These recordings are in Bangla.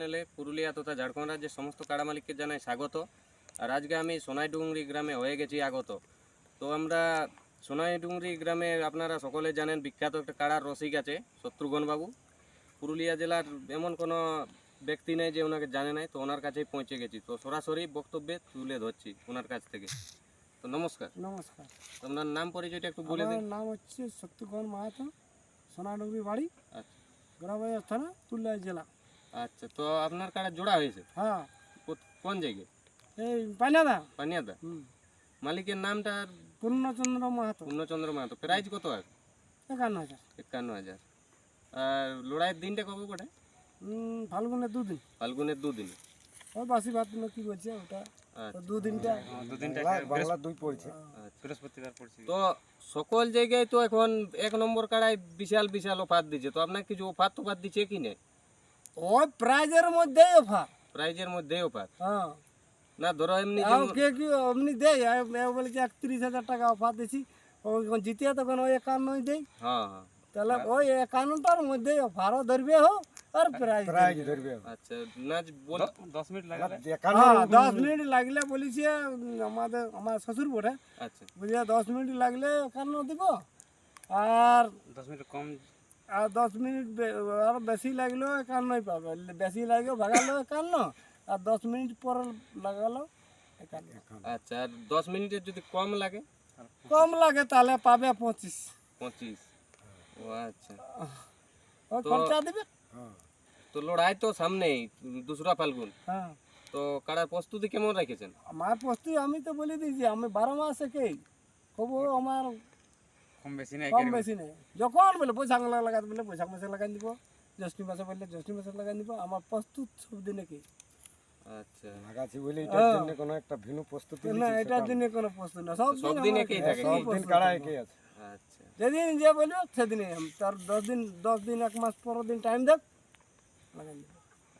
চ্যানেলে পুরুলিয়া তথা ঝাড়খণ্ড রাজ্যের সমস্ত কাড়া মালিককে জানাই স্বাগত। আর আজকে আমি সোনাইডুংরি গ্রামে হয়ে গেছি আগত। তো আমরা সোনাইডুংরি গ্রামে আপনারা সকলে জানেন বিখ্যাত একটা কাড়ার রসিক আছে শত্রুঘ্ন বাবু। পুরুলিয়া জেলার এমন কোনো ব্যক্তি নেই যে ওনাকে জানে নাই তো ওনার কাছেই পৌঁছে গেছি। তো সরাসরি বক্তব্যে তুলে ধরছি ওনার কাছ থেকে। তো নমস্কার। নমস্কার। আপনার নাম পরিচয়টা একটু বলে দিন। নাম হচ্ছে সত্যগণ মাহাতো সোনাডুবরি বাড়ি আচ্ছা। গ্রামবাজার থানা পুরুলিয়া জেলা। আচ্ছা তো আপনার কাড়া জোড়া হয়েছে? হ্যাঁ। কোন জায়গায়? এই পানিয়াদা। মালিকের নামটা আর পূর্ণচন্দ্র মাহাতো। পূর্ণচন্দ্র মাহাতো। প্রাইজ কত আর? একান্ন হাজার। একান্ন হাজার। আর লড়াইয়ের দিনটা কবে হুম, ফাল্গুনের দুদিন। ফাল্গুনের দুদিন। ওই বাসি ভাত কি বলছে ওটা? আচ্ছা। দুদিনটা। বাংলা দুই পড়ছে। বৃহস্পতিবার তো সকল জায়গায় তো এখন এক নম্বর কাড়ায় বিশাল বিশাল অফার দিচ্ছে। তো আপনার কিছু অফার তোফার দিচ্ছে কি না? ওই প্রাইজের মধ্যেই অফার। প্রাইজের মধ্যে অফার? হ্যাঁ। না ধরো এমনি কে কি অমনি দেয়? বলেছে একত্রিশ হাজার টাকা অফার দিছি। ওই জিতিয়া তখন ওই একান্নই দেয়। হ্যাঁ হ্যাঁ। তাহলে ওই একান্নটার মধ্যে অফারও ধরবে হোক আর প্রাইজ প্রাইজ ধরবে আচ্ছা না বল একান্ন হ্যাঁ দশ মিনিট লাগলে বলেছে আমাদের আমার শ্বশুর বটে। আচ্ছা। বুঝলে দশ মিনিট লাগলে একান্ন দিব। আর দশ মিনিট কম আর দশ মিনিট আর বেশি লাগলেও একান্নই পাবে। বেশি লাগলেও ভাগালো একান্ন। আর দশ মিনিট পর লাগালো একান্ন। আচ্ছা আর দশ মিনিটের যদি কম লাগে? কম লাগে তাহলে পাবে পঁচিশ। পঁচিশ। ও আচ্ছা। ওই খরচা দিবে? হ্যাঁ। তো লড়াই তো সামনেই দুসরা ফাল্গুন। হ্যাঁ। তো কাড়ার প্রস্তুতি কেমন রেখেছেন? আমার প্রস্তুতি আমি তো বলে দিয়েছি আমি বারো মাস একেই খবর আমার কম বেশি নেই কম বেশি নেই। যখন বলে বৈশাখ লাগাতে বলে বৈশাখ মাসে লাগাই দিব জ্যৈষ্ঠী মাসে বললে জ্যৈষ্ঠী মাসে লাগাই দিব আমার প্রস্তুত সব দিনে কি? আচ্ছা লাগাচ্ছি বলে এটার হ্যাঁ। জন্য কোনো একটা ভিন্ন প্রস্তুতি না এটার সেটা কোনো প্রস্তুত না সব সব দিন দিন আমার একই কি- থাকে? সব সব দিন কাড়া একই আছে? আচ্ছা। যেদিন যে বলবে সেদিনে তার দশ দিন দশ দিন এক মাস পনেরো দিন টাইম দেখ লাগাই দিব।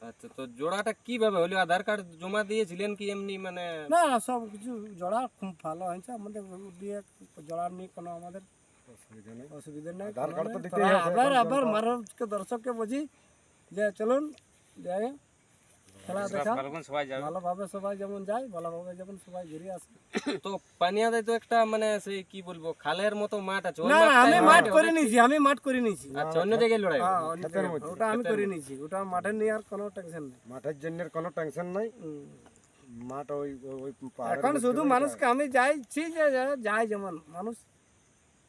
আচ্ছা তো জোড়াটা কীভাবে হলো? আধার কার্ড জমা দিয়েছিলেন কি এমনি মানে না না সব কিছু জড়া খুব ভালো হয়েছে। আমাদের দিয়ে জড়া নিয়ে কোনো আমাদের। অসুবিধা নেই। আবার আবার জলটা- দর্শককে বুঝি যে চলুন যাই খেলা দেখা। ভালোভাবে সবাই যেমন যায় ভালোভাবে যেমন সবাই ঘুরে আসে। তো পানিয়াদায় তো একটা মানে সেই কি বলব খালের মতো মাঠ আছে। না আমি মাঠ করে নিয়েছি আমি মাঠ করে নিয়েছি। আচ্ছা অন্য জায়গায় লড়াই। হ্যাঁ। ওটা আমি করে নিয়েছি। ওটা মাঠে নিয়ে আর কোনো টেনশন নেই। মাঠের জন্য কোনো টেনশন নাই। মাঠ ওই ওই এখন শুধু মানুষকে আমি যাইছি যে যে- যায় যেমন মানুষ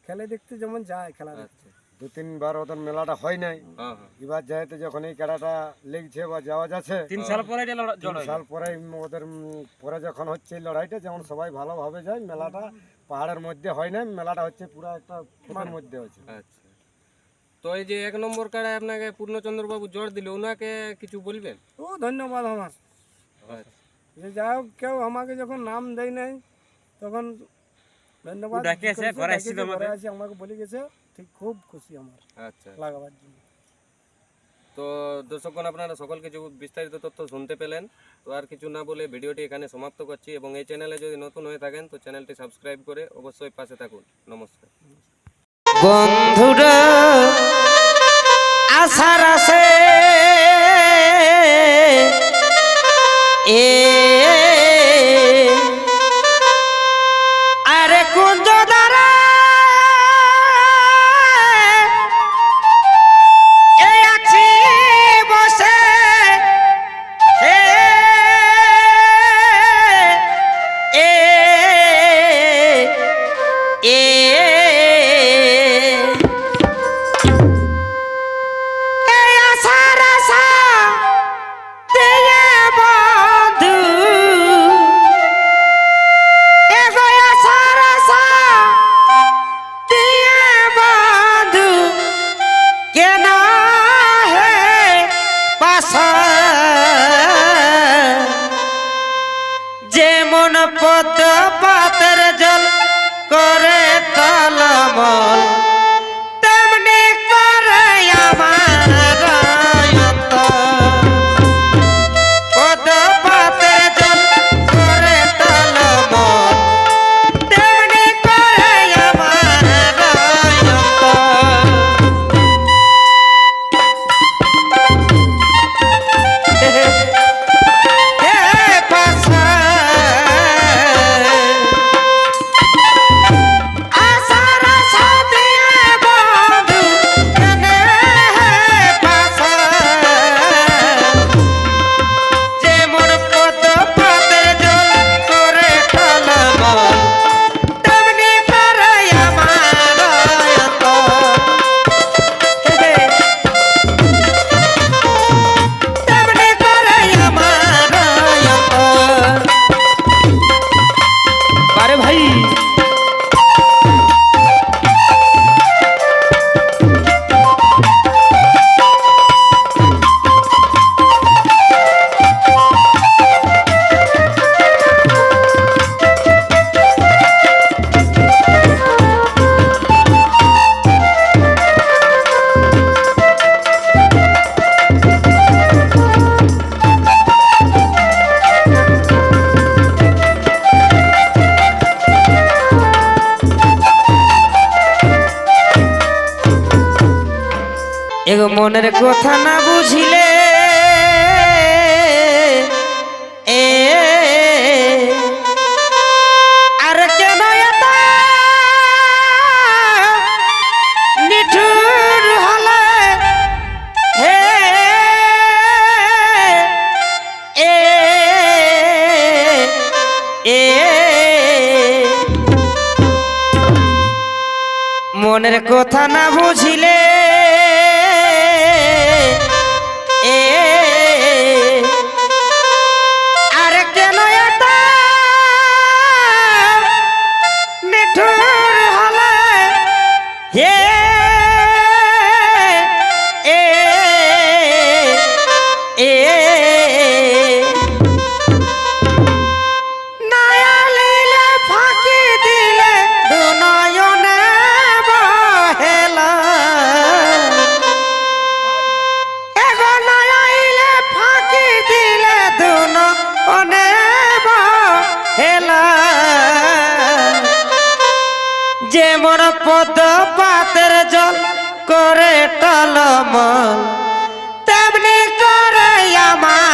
খেলে দেখতে যেমন যায় খেলা দেখতে। আচ্ছা। দু তিনবার ওদের মেলাটা হয় নাই। হ্যাঁ হ্যাঁ। এবার যেহেতু যখন এই খেলাটা লেগছে বা যাওয়া যাচ্ছে তিন সাল পরে তিন সাল পরে ওদের পরে যখন হচ্ছে এই লড়াইটা যেমন সবাই ভালোভাবে যায় মেলাটা পাহাড়ের মধ্যে হয় না মেলাটা হচ্ছে পুরো একটা ক্ষেতের মধ্যে হচ্ছে আচ্ছা। তো এই যে এক নম্বর কাড়ায় আপনাকে পূর্ণচন্দ্র বাবু জোর দিল ওনাকে কিছু বলবেন? ও ধন্যবাদ আমার। আচ্ছা। যে যাই হোক কেউ আমাকে যখন নাম দেয় নাই তখন ধন্যবাদ ডাকিয়েছে, করেছে, ঘরে ডাকিয়েছে, এসেছিল ঘরে আসি আমাকে বলে গেছে ঠিক খুব খুশি আমার আচ্ছা লাগাবার জন্য। তো দর্শকগণ আপনারা সকল কিছু বিস্তারিত তথ্য শুনতে পেলেন তো আর কিছু না বলে ভিডিওটি এখানে সমাপ্ত করছি এবং এই চ্যানেলে যদি নতুন হয়ে থাকেন তো চ্যানেলটি সাবস্ক্রাইব করে অবশ্যই পাশে থাকুন। নমস্কার। বন্ধুরা আশার আসে এ পাশা যেমন পদ্ম পাতের জল করে তলমল এগো মনের কথা না বুঝিলে এ আর কেন নিঠুর এ এ মনের কথা না বুঝিলে মোর পদ পাতের জল করে টলমল। তেমনি করে আমার